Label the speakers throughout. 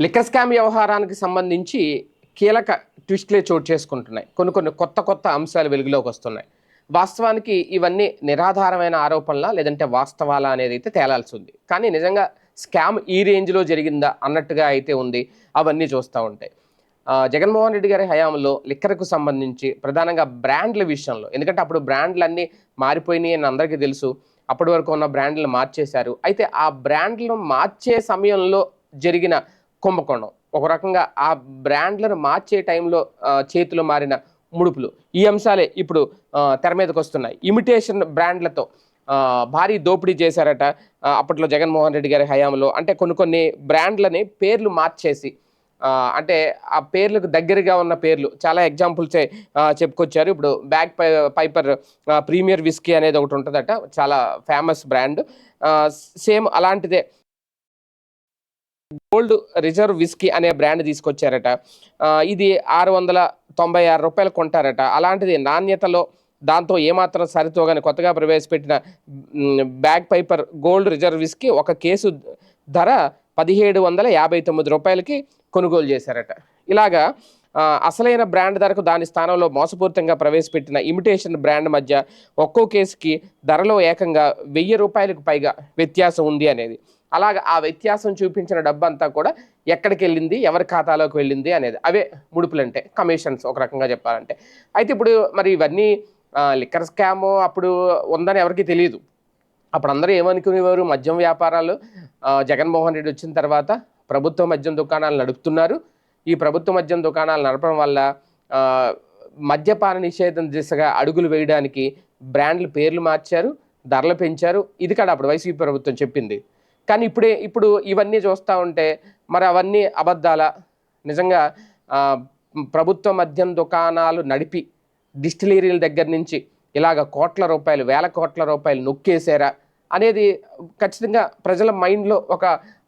Speaker 1: Liquor scam వ్యవహారానికి సంబంధించి కీలక ట్విస్ట్లే చోటు చేసుకుంటున్నాయి. కొన్ని కొన్ని కొత్త కొత్త అంశాలు వెలుగులోకి వస్తున్నాయి. వాస్తవానికి ఇవన్నీ నిరాధారమైన ఆరోపణలా లేదంటే వాస్తవాలా అనేది అయితే తేలాల్సి ఉంది. కానీ నిజంగా స్కామ్ ఈ రేంజ్లో జరిగిందా అన్నట్టుగా అయితే ఉంది. అవన్నీ చూస్తూ ఉంటాయి జగన్మోహన్ రెడ్డి గారి హయాంలో లిక్కర్కు సంబంధించి ప్రధానంగా బ్రాండ్ల విషయంలో ఎందుకంటే అప్పుడు బ్రాండ్లన్నీ మారిపోయినాయి అని అందరికీ తెలుసు. అప్పటి వరకు ఉన్న బ్రాండ్లను మార్చేశారు. అయితే ఆ బ్రాండ్లను మార్చే సమయంలో జరిగిన కుంభకోణం. ఒక రకంగా ఆ బ్రాండ్లను మార్చే టైంలో చేతిలో మారిన ముడుపులు. ఈ అంశాలే ఇప్పుడు తెర మీదకి వస్తున్నాయి. ఇమిటేషన్ బ్రాండ్లతో భారీ దోపిడీ చేశారట అప్పట్లో జగన్మోహన్ రెడ్డి గారి హయాంలో. అంటే కొన్ని కొన్ని బ్రాండ్లని పేర్లు మార్చేసి అంటే ఆ పేర్లకు దగ్గరగా ఉన్న పేర్లు. చాలా ఎగ్జాంపుల్సే చెప్పుకొచ్చారు. ఇప్పుడు Bagpiper premier whisky అనేది ఒకటి ఉంటుందట. చాలా ఫేమస్ బ్రాండ్. సేమ్ అలాంటిదే గోల్డ్ రిజర్వ్ విస్కీ అనే బ్రాండ్ తీసుకొచ్చారట. ఇది ఆరు వందల తొంభై ఆరు రూపాయలు కొంటారట. అలాంటిది నాణ్యతలో దాంతో ఏమాత్రం సరితోగానే కొత్తగా ప్రవేశపెట్టిన Bagpiper gold reserve whisky ఒక కేసు ధర పదిహేడు వందల యాభై తొమ్మిది రూపాయలకి కొనుగోలు చేశారట. ఇలాగా అసలైన బ్రాండ్ ధరకు దాని స్థానంలో మోసపూరితంగా ప్రవేశపెట్టిన ఇమిటేషన్ బ్రాండ్ మధ్య ఒక్కో కేసుకి ధరలో ఏకంగా వెయ్యి రూపాయలకు పైగా వ్యత్యాసం ఉంది అనేది. అలాగ ఆ వ్యత్యాసం చూపించిన డబ్బు అంతా కూడా ఎక్కడికి వెళ్ళింది ఎవరి ఖాతాలోకి వెళ్ళింది అనేది. అవే ముడుపులు అంటే కమిషన్స్ ఒక రకంగా చెప్పాలంటే. అయితే ఇప్పుడు మరి ఇవన్నీ లిక్కర్ స్కామ్ అప్పుడు ఉందని ఎవరికి తెలియదు అప్పుడు అందరూ ఏమనుకునేవారు? మద్యం వ్యాపారాలు జగన్మోహన్ రెడ్డి వచ్చిన తర్వాత ప్రభుత్వ మద్యం దుకాణాలు నడుపుతున్నారు. ఈ ప్రభుత్వ మద్యం దుకాణాలు నడపడం వల్ల మద్యపాన నిషేధం దిశగా అడుగులు వేయడానికి బ్రాండ్ల పేర్లు మార్చారు ధరలు పెంచారు. ఇది కాదు అప్పుడు వైసీపీ ప్రభుత్వం చెప్పింది. కానీ ఇప్పుడే ఇప్పుడు ఇవన్నీ చూస్తూ ఉంటే మరి అవన్నీ అబద్ధాల? నిజంగా ప్రభుత్వ మద్యం దుకాణాలు నడిపి డిస్టిలరీల దగ్గర నుంచి ఇలాగ కోట్ల రూపాయలు వేల కోట్ల రూపాయలు నొక్కేసారా అనేది ఖచ్చితంగా ప్రజల మైండ్లో ఒక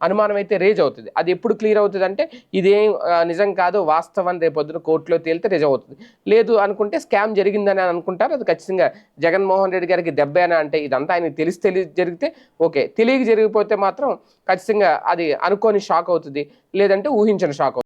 Speaker 1: అనుమానం అయితే రేజ్ అవుతుంది. అది ఎప్పుడు క్లియర్ అవుతుంది అంటే ఇదేం నిజం కాదు వాస్తవం రేపు పొద్దున కోర్టులో తేలితే నిజం అవుతుంది. లేదు అనుకుంటే స్కామ్ జరిగిందని అనుకుంటారు. అది ఖచ్చితంగా జగన్మోహన్ రెడ్డి గారికి దెబ్బేనా అంటే ఇదంతా ఆయన తెలిసి తెలియ జరిగితే ఓకే. తెలియక జరిగిపోతే మాత్రం ఖచ్చితంగా అది అనుకోని షాక్ అవుతుంది. లేదంటే ఊహించిన షాక్ అవుతుంది.